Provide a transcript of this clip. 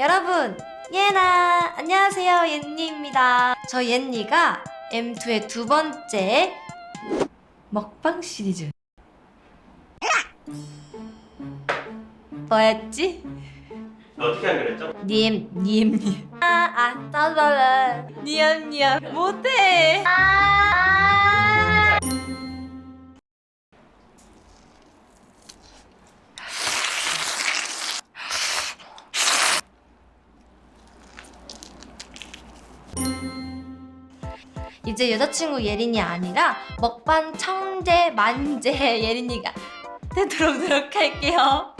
여러분, 예나! 안녕하세요, 옌니입니다. 저 옌니가 M2의 두 번째 먹방 시리즈. 뭐였지? 어떻게 했죠? 님, 님, 님. 아, 아, 따라라. 니암. 못해. 아, 이제 여자친구 예린이 아니라 먹방 청재 만재 예린이가 되도록 노력할게요.